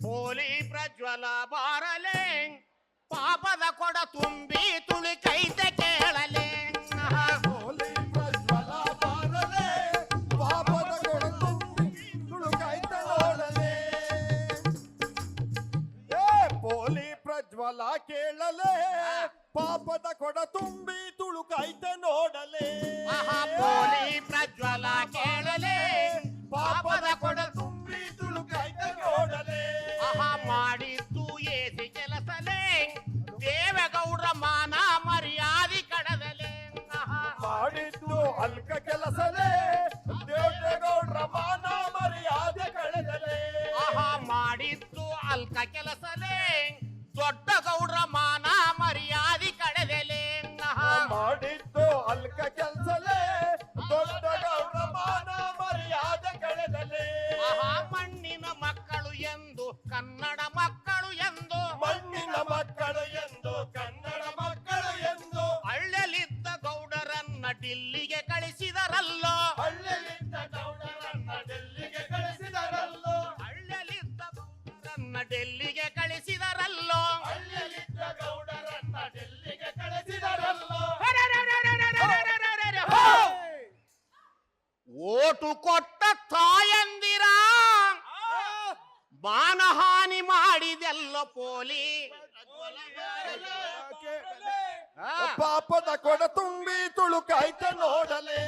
ಪೋಲಿ ಪ್ರಜ್ವಲ ಬಾರಲೆ ಪಾಪದ ಕೊಡ ತುಂಬಿ ತುಳಿಕೈತೆ ಕೇಳಲೆ. ಹೋಲಿ ಪ್ರಜ್ವಲ ಬಾರಲೆ ಪಾಪದ ಕೊಡ ತುಂಬಿ ತುಳುಕಾಯ್ತ ನೋಡಲೆ. ಏ ಪೋಲಿ ಪ್ರಜ್ವಲ ಕೇಳಲೆ ಪಾಪದ ಕೊಡ ತುಂಬಿ ತುಳುಕಾಯ್ತ ನೋಡಲೆ. ಆಹಾ ಪೋಲಿ ಪ್ರಜ್ವಲ ಕೇಳಲೆ ಪಾಪದ ಕೊಡ ನೋಡಲೆ ಆಹಾ ಮಾಡಿದ್ದು ಏಸಿ ಕೆಲಸಲೆ ದೇವಗೌಡ್ರ ಮಾನ ಮರ್ಯಾದಿ ಕಡದಲೆ. ಮಾಡಿದ್ದು ಅಲ್ಕ ಪಾಪದ ಕೊಡ ತುಂಬಿ ತುಳುಕಾಯ್ತ ನೋಡಲೆ.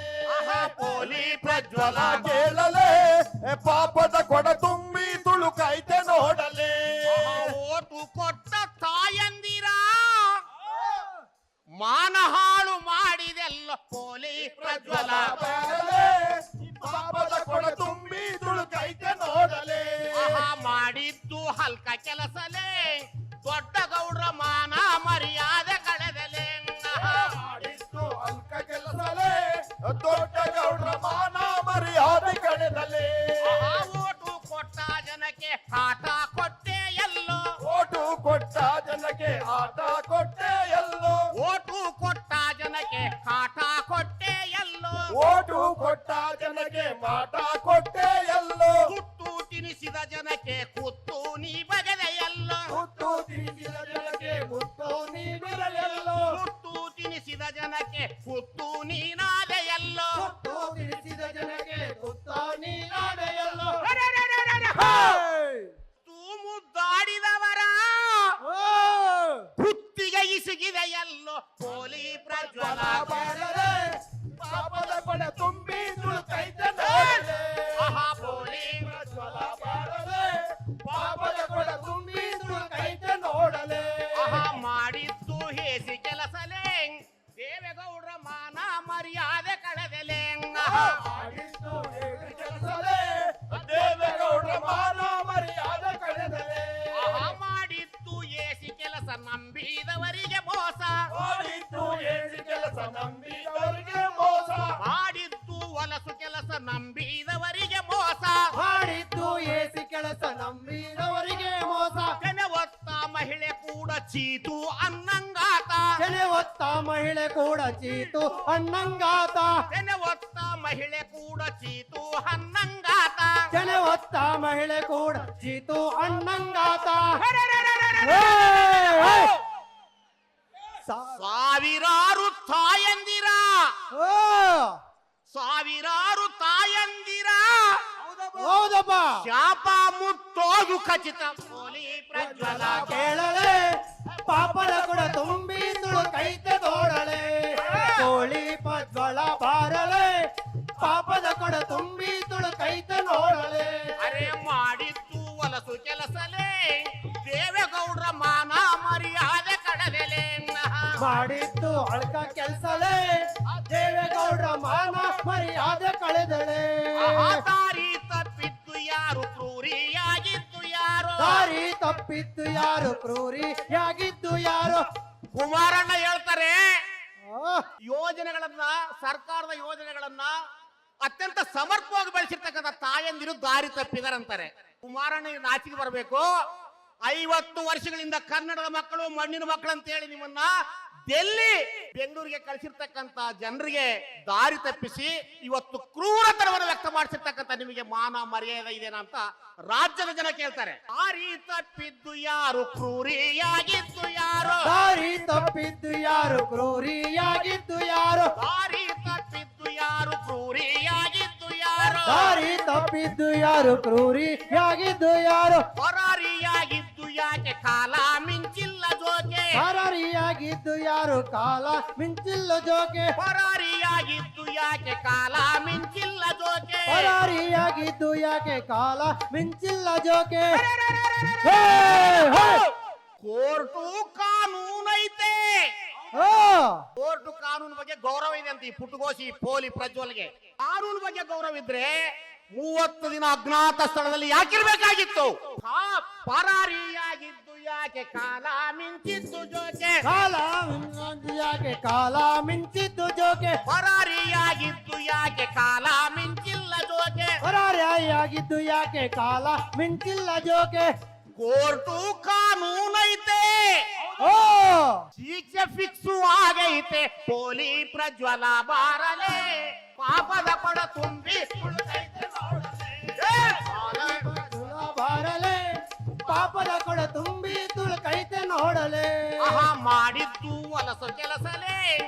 ಪೋಲಿ ಪ್ರಜ್ವಲ. ಕೇಳಲೆ ಪಾಪದ ಕೊಡ ತುಂಬಿ ತುಳುಕಾಯ್ತ ನೋಡಲೆ. ಓಟು ಕೊಟ್ಟ ತಾಯಂದಿರ. ಮಾನಹಾಳು ಮಾಡಿದೆಲ್ಲ ಪೋಲಿ ಪ್ರಜ್ವಲ. ಬರಲೆ ಪಾಪದ ಕೊಡ ತುಂಬಿ ತುಳುಕಾಯ್ತ ನೋಡಲೆ. ಮಾಡಿದ್ದು ಹಲ್ಕ ಕೆಲಸಲೆ. ದೊಡ್ಡ ಗೌಡ್ರ ಮಾನ ಮರ್ಯಾದೆ ಚೀತು ಅನ್ನಂಗಾತ. ತೆನೆ ಒತ್ತ ಮಹಿಳೆ ಕೂಡ ಚೀತು ಅನ್ನಂಗಾತ. ತೆನೆ ಒತ್ತ ಮಹಿಳೆ ಕೂಡ ಚೀತು ಅನ್ನಂಗಾತ. ತೆನೆ ಒತ್ತ ಮಹಿಳೆ ಕೂಡ ಚೀತು ಅಣ್ಣಂಗಾತ ಸಾವಿರಾರು ತಾಯಂದಿರ ಓ ಸಾವಿರಾರು ತಾಯಂದಿರ ಹೌದಪ್ಪ ಶಾಪ ಮುಟ್ಟೋದು ಖಚಿತ ಪ್ರಜ್ವಲ ಕೇಳಲೆ ಪಾಪದ ಕೂಡ ತುಂಬಿ ತುಳು ಕೈತೆ ತೋಡಳೆ ಕೋಳಿ ಪಜ್ವಳ ಬಾರಳೆ ಪಾಪದ ಕೊಡ ತುಂಬಿ ತುಳು ಕೈತೆ ತೋಡಳೆ ಅರೆ ಮಾಡಿತ್ತು ಹೊಲಸು ಕೆಲಸಲೆ. ದೇವೇಗೌಡ್ರ ಮಾನ ಮರ್ಯಾದೆ ಕಡಲೆಲೆ. ಮಾಡಿತ್ತು ಅಳ್ಕ ಕೆಲಸಲೆ. ದೇವೇಗೌಡ್ರ ಮಾನ ಮರ್ಯಾದೆ ಕಳೆದಳೆ. ದಾರಿ ತಪ್ಪಿತ್ತು ಯಾರು? ಕ್ರೂರಿಯಾಗಿತ್ತು ಯಾರು? ದಾರಿ ತಪ್ಪಿತ್ತು ಯಾರು? ಕ್ರೂರಿಯಾಗಿದ್ದು ಯಾರು? ಕುಮಾರಣ್ಣ ಹೇಳ್ತಾರೆ ಯೋಜನೆಗಳನ್ನ ಸರ್ಕಾರದ ಯೋಜನೆಗಳನ್ನ ಅತ್ಯಂತ ಸಮರ್ಥವಾಗಿ ಬೆಳೆಸಿರ್ತಕ್ಕಂಥ ತಾಯಂದಿರು ದಾರಿ ತಪ್ಪಿದಾರಂತಾರೆ. ಕುಮಾರಣ್ಣ ನಾಚಿಗೆ ಬರಬೇಕು. ಐವತ್ತು ವರ್ಷಗಳಿಂದ ಕನ್ನಡದ ಮಕ್ಕಳು ಮಣ್ಣಿನ ಮಕ್ಕಳು ಅಂತ ಹೇಳಿ ನಿಮ್ಮನ್ನ ಡೆಲ್ಲಿ ಬೆಂಗಳೂರಿಗೆ ಕಳಿಸಿರ್ತಕ್ಕಂತ ಜನರಿಗೆ ದಾರಿ ತಪ್ಪಿಸಿ ಇವತ್ತು ಕ್ರೂರತನವನ್ನು ವ್ಯಕ್ತ ಮಾಡಿಸಿರ್ತಕ್ಕಂತ ನಿಮಗೆ ಮಾನ ಮರ್ಯಾದೆ ಇದೇನಾ ಅಂತ ರಾಜ್ಯದ ಜನ ಕೇಳ್ತಾರೆ. ದಾರಿ ತಪ್ಪಿದ್ದು ಯಾರು? ಕ್ರೂರಿಯಾಗಿದ್ದು ಯಾರು? ದಾರಿ ತಪ್ಪಿದ್ದು ಯಾರು? ಕ್ರೂರಿಯಾಗಿದ್ದು ಯಾರು? ದಾರಿ ತಪ್ಪಿದ್ದು ಯಾರು? ಕ್ರೂರಿಯಾಗಿದ್ದು ಯಾರು? ದಾರಿ ತಪ್ಪಿದ್ದು ಯಾರು? ಕ್ರೂರಿಯಾಗಿದ್ದು ಯಾರು? ಹೊರಾರಿಯಾಗಿದ್ದು ಯಾಕೆ ಕಾಲ ಮಿಂಚಿಲ್ಲ ಜೋಕೆ. ಪರಾರಿಯಾಗಿದ್ದು ಯಾರು ಕಾಲ ಮಿಂಚಿಲ್ಲ ಜೋಕೆ. ಪರಾರಿಯಾಗಿದ್ದು ಯಾಕೆ ಕಾಲ ಮಿಂಚಿಲ್ಲ ಜೋಕೆ. ಪರಾರಿಯಾಗಿದ್ದು ಯಾಕೆ ಕಾಲ ಮಿಂಚಿಲ್ಲ ಜೋಕೆ. ಹೇ, ಹೇ. ಕೋರ್ಟು ಕಾನೂನೈತೆ. ಕೋರ್ಟು ಕಾನೂನು ಬಗ್ಗೆ ಗೌರವ ಇದೆ ಅಂತ ಈ ಪುಟ್ಟಗೋಸಿ ಪೋಲಿ ಪ್ರಜ್ವಲ್ಗೆ. ಕಾನೂನು ಬಗ್ಗೆ ಗೌರವ ಇದ್ರೆ ಮೂವತ್ತು ದಿನ ಅಜ್ಞಾತ ಸ್ಥಳದಲ್ಲಿ ಯಾಕಿರ್ಬೇಕಾಗಿತ್ತು? ಪರಾರಿಯಾಗಿದ್ದು ಯಾಕೆ? ಕಾಲ ಮಿಂಚಿದ್ದು ಜೋಕೆ. ಕಾಲ ಯಾಕೆ? ಕಾಲ ಮಿಂಚಿದ್ದು ಜೋಕೆ. ಪರಾರಿಯಾಗಿದ್ದು ಯಾಕೆ? ಕಾಲ ಮಿಂಚಿಲ್ಲ ಜೋಕೆ. ಪರಾರಿಯಾಗಿದ್ದು ಯಾಕೆ? ಕಾಲ ಮಿಂಚಿಲ್ಲ ಜೋಕೆ. ಕೋರ್ಟು ಕಾನೂನೈತೆ. ಓ! ಶಿಕ್ಷೆ ಫಿಕ್ಸು ಆಗೈತೆ. ಪೋಲಿ ಪ್ರಜ್ವಲ ಬಾರಲೆ. ಪಾಪದ ಪಡ ತುಂಬಿ ತುಂಬಿ ತುಂಬಿ ತುಳುಕೈತೆ ನೋಡಲೆ. ಆಹಾ ಮಾಡಿದ್ದು ಅಲಸ ಕೆಲಸಲೆ.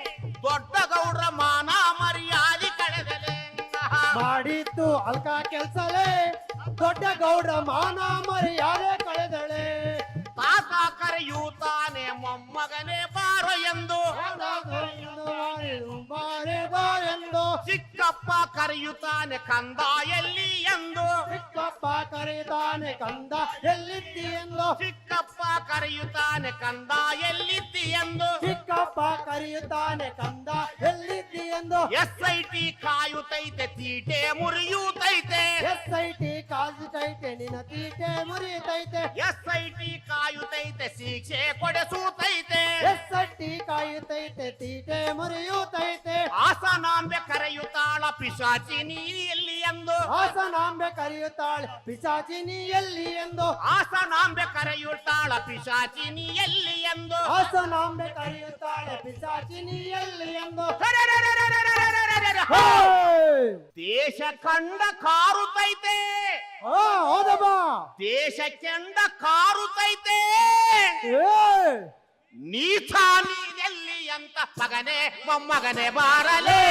ದೊಡ್ಡ ಗೌಡ್ರ ಮಾನ ಮರ್ಯಾದೆ ಕಳೆದಲೆ. ಆಹಾ, ಮಾಡಿದ್ದು ಅಲ್ಕ ಕೆಲ್ಸಲೇ. ದೊಡ್ಡ ಗೌಡ್ರ ಮಾನ ಮರ್ಯಾದೆ ಕಳೆದಳೆ. ತಾತ ಕರೆಯುತ್ತಾನೆ ಮೊಮ್ಮಗನೇ ಬಾರೋ ಎಂದು. ಚಿಕ್ಕಪ್ಪ ಕರೆಯುತ್ತಾನೆ ಕಂದ ಎಲ್ಲಿ ಎಂದು? ಚಿಕ್ಕಪ್ಪ ಕರೆಯುತ್ತಾನೆ ಕಂದ ಎಲ್ಲಿತ್ತಿ ಎಂದು? ಚಿಕ್ಕಪ್ಪ ಕರೆಯುತ್ತಾನೆ ಕಂದ ಎಲ್ಲಿತ್ತಿ ಎಂದು? ಚಿಕ್ಕಪ್ಪ ಕರೆಯುತ್ತಾನೆ ಕಂದ ಎಲ್ಲಿತ್ತಿ ಎಂದು? ಎಸ್ ಐ ಟಿ ಕಾಯುತ್ತೈತೆ ತೀಟೆ ಮುರಿಯುತ್ತೈತೆ ಎಸ್ ಐ ಟಿ ಕಾಯುತ್ತೈತೆ ನಿನ್ನ ತೀಟೆ ಮುರಿಯುತ್ತೈತೆ ಎಸ್ ಐ ಟಿ ಕಾಯುತ್ತೈತೆ ಶಿಕ್ಷೆ ಕೊಡಿಸುತ್ತೈತೆ ಎಸ್ ಐ ಟಿ ಕಾಯುತ್ತೈತೆ ತೀಟೆ ಮುರಿಯುತ್ತೈತೆ ಆಸನಾಂಬೆ ಕರೆಯುತ್ತಾಳ ಪಿಶಾಚಿನಿ ಎಲ್ಲಿ ಎಂದು ಹಾಸನಾಂಬೆ ಕರೆಯುತ್ತಾಳೆ ಪಿಶಾಚಿನಿ ಎಲ್ಲಿ ಎಂದು ಹಾಸನಾಂಬೆ ಕರೆಯುತ್ತಾಳ ಪಿಶಾಚಿನಿ ಎಲ್ಲಿ ಎಂದು ಹಾಸನಾಂಬೆ ಕರೆಯುತ್ತಾಳೆ ಪಿಶಾಚಿನಿ ಎಲ್ಲಿ ಎಂದು! ದೇಶ ಕಂಡ ಕಾರುತ್ತೈತೆ ದೇಶ ಕಂಡ ಕಾರುತ್ತೈತೆ! ನೀಚ ನೀನೆಲ್ಲಿ ಅಂತ ಮಗನೇ ಮೊಮ್ಮಗನೇ ಬಾರಲೆ?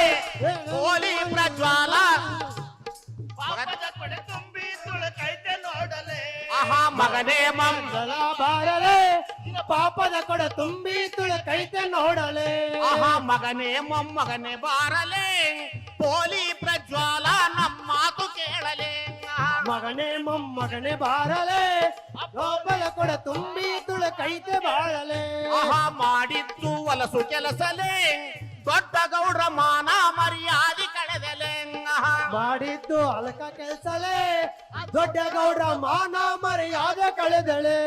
ಹೋಲಿ ಪ್ರಜ್ವಾಲ. ಪಾಪದ ಕೊಡೆ ತುಂಬಿ ತುಳುಕೈತೆ ನೋಡಲೆ? ಆಹಾ ಮಗನೇ ಮಂಗಳ ಬಾರಲೆ? ಪಾಪದ ಕೊಡ ತುಂಬಿ ತುಳುಕೈತೆ ನೋಡಲೆ? ಆಹಾ ಮಗನೇ ಮೊಮ್ಮಗನೇ ಬಾರಲೆ? ಪೋಲಿ ಪ್ರಜ್ವಾಲ ನಮ್ಮ ಮಾತು ಕೇಳಲೆ? ಆಹಾ, ಮಗನೇ ಮೊಮ್ಮಗನೇ ಬಾರಲೆ? ಲೋಪದ ಕೊಡ ತುಂಬಿ ತುಳುಕೈತೆ ಬಾಳಲೆ. ಆಹಾ ಮಾಡಿತ್ತು ವಲಸು ಕೆಲಸಲೆ. ದೊಡ್ಡ ಗೌಡ್ರ ಮಾನ ಮರ್ಯಾದೆ ಕಳೆದಲೆ. ಆಹಾ. ಮಾಡಿದ್ದು ಅಲಕ ಕೆಲಸಲೆ. ದೊಡ್ಡ ಗೌಡ್ರ ಮಾನ ಮರ್ಯಾದೆ ಕಳೆದಳೆ